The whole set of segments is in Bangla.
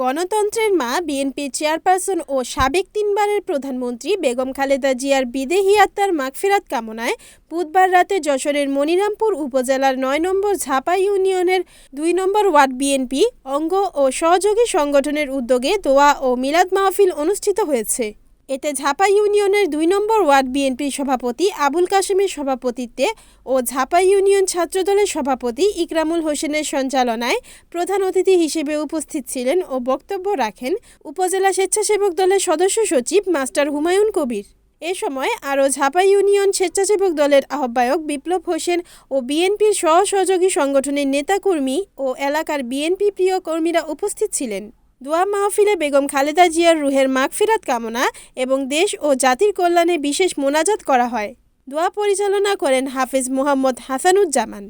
গণতন্ত্রের মা, বিএনপি চেয়ারপারসন ও সাবেক তিনবারের প্রধানমন্ত্রী বেগম খালেদা জিয়ার বিদেহী আত্মার মাগফিরাত কামনায় বুধবার রাতে যশোরের মনিরামপুর উপজেলার নয় নম্বর ঝাপা ইউনিয়নের দুই নম্বর ওয়ার্ড বিএনপি অঙ্গ ও সহযোগী সংগঠনের উদ্যোগে দোয়া ও মিলাদ মাহফিল অনুষ্ঠিত হয়েছে। এতে ঝাপা ইউনিয়নের দুই নম্বর ওয়ার্ড বিএনপির সভাপতি আবুল কাশেমের সভাপতিত্বে ও ঝাপা ইউনিয়ন ছাত্রদলের সভাপতি ইকরামুল হোসেনের সঞ্চালনায় প্রধান অতিথি হিসেবে উপস্থিত ছিলেন ও বক্তব্য রাখেন উপজেলা স্বেচ্ছাসেবক দলের সদস্য সচিব মাস্টার হুমায়ুন কবির। এ সময় আরও ঝাপা ইউনিয়ন স্বেচ্ছাসেবক দলের আহ্বায়ক বিপ্লব হোসেন ও বিএনপির সহ সহযোগী সংগঠনের নেতাকর্মী ও এলাকার বিএনপি প্রিয় কর্মীরা উপস্থিত ছিলেন। দোয়া মাহফিলে বেগম খালেদা জিয়ার রুহের মাগফিরাত কামনা এবং দেশ ও জাতির কল্যাণে বিশেষ মোনাজাত করা হয়। দোয়া পরিচালনা করেন হাফিজ মোহাম্মদ হাসানুজ্জামান।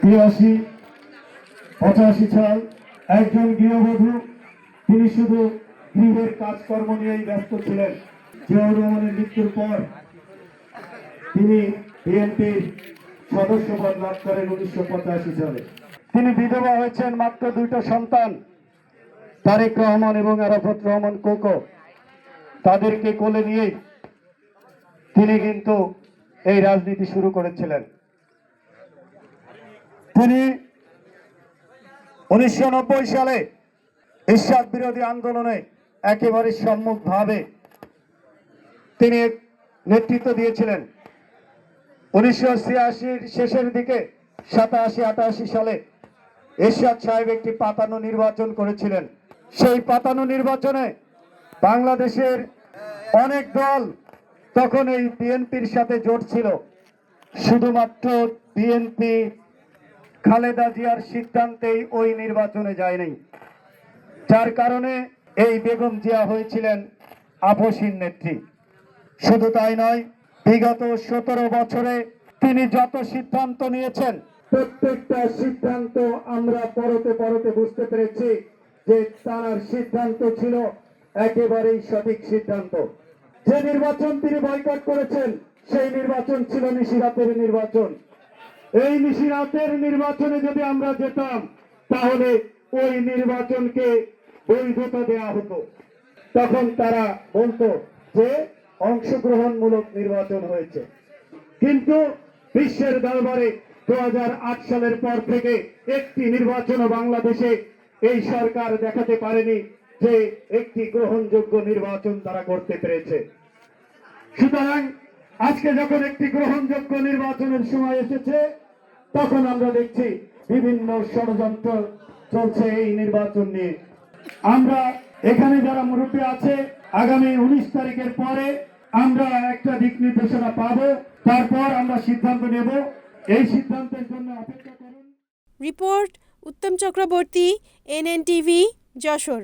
তিরাশি, পঁচাশি একজন গৃহবধূ, তিনি শুধু গৃহের কাজকর্ম নিয়েই ব্যস্ত ছিলেন। জিয়াউর রহমানের মৃত্যুর পর তিনি বিএনপির সদস্য পদ লাভ করেন উনিশশো পঁচাশি সালে। তিনি বিধবা হয়েছেন মাত্র দুইটা সন্তান। তারেক রহমান এবং আরাফত রহমান কোকো তাদেরকে কোলে নিয়ে তিনি কিন্তু এই রাজনীতি শুরু করেছিলেন। তিনি উনিশশো নব্বই সালে ঈশ্বর বিরোধী আন্দোলনে একেবারে সম্মুখভাবে তিনি নেতৃত্ব দিয়েছিলেন। উনিশশো ছিয়াশির শেষের দিকে সাতাশি আটাশি সালে এরশাদ সাহেব একটি পাতানো নির্বাচন করেছিলেন। সেই পাতানো নির্বাচনে বাংলাদেশের অনেক দল তখন এই বিএনপির সাথে জোট ছিল। শুধুমাত্র বিএনপি খালেদা জিয়ার সিদ্ধান্তেই ওই নির্বাচনে যায়নি। যার কারণে এই বেগম জিয়া হয়েছিলেন আপসীন নেত্রী। শুধু তাই নয়, বিগত সতেরো বছরে তিনি যত সিদ্ধান্ত নিয়েছেন, প্রত্যেকটা সিদ্ধান্ত আমরা পরতে পরতে বুঝতে পেরেছি। যে তার সিদ্ধান্ত ছিল, একেবারেই সঠিক সিদ্ধান্ত। যে নির্বাচন তিনি বয়কট করেছেন, সেই নির্বাচন ছিল নিশিরাতের নির্বাচন। এই নিশিরাতের নির্বাচনে যদি আমরা যেতাম, তাহলে ওই নির্বাচনকে বৈধতা দেয়া হতো। তখন তারা বলতো যে, অংশগ্রহণমূলক নির্বাচন হয়েছে। কিন্তু বিশ্বের দরবারে দু হাজার আট সালের পর থেকে একটি নির্বাচন বাংলাদেশে এই সরকার দেখাতে পারেনি যে একটি গ্রহণযোগ্য নির্বাচন তারা করতে পেরেছে। সুতরাং আজকে যখন একটি গ্রহণযোগ্য নির্বাচনের সময় এসেছে, তখন আমরা দেখছি বিভিন্ন ষড়যন্ত্র চলছে এই নির্বাচন নিয়ে। আমরা এখানে যারা মুরব্বী আছে, আগামী উনিশ তারিখের পরে আমরা একটা দিক নির্দেশনা পাব, তারপর আমরা সিদ্ধান্ত নেব। এই সিদ্ধান্তের জন্য অপেক্ষা করুন। Report Uttam Chakraborty NNTV Jessore.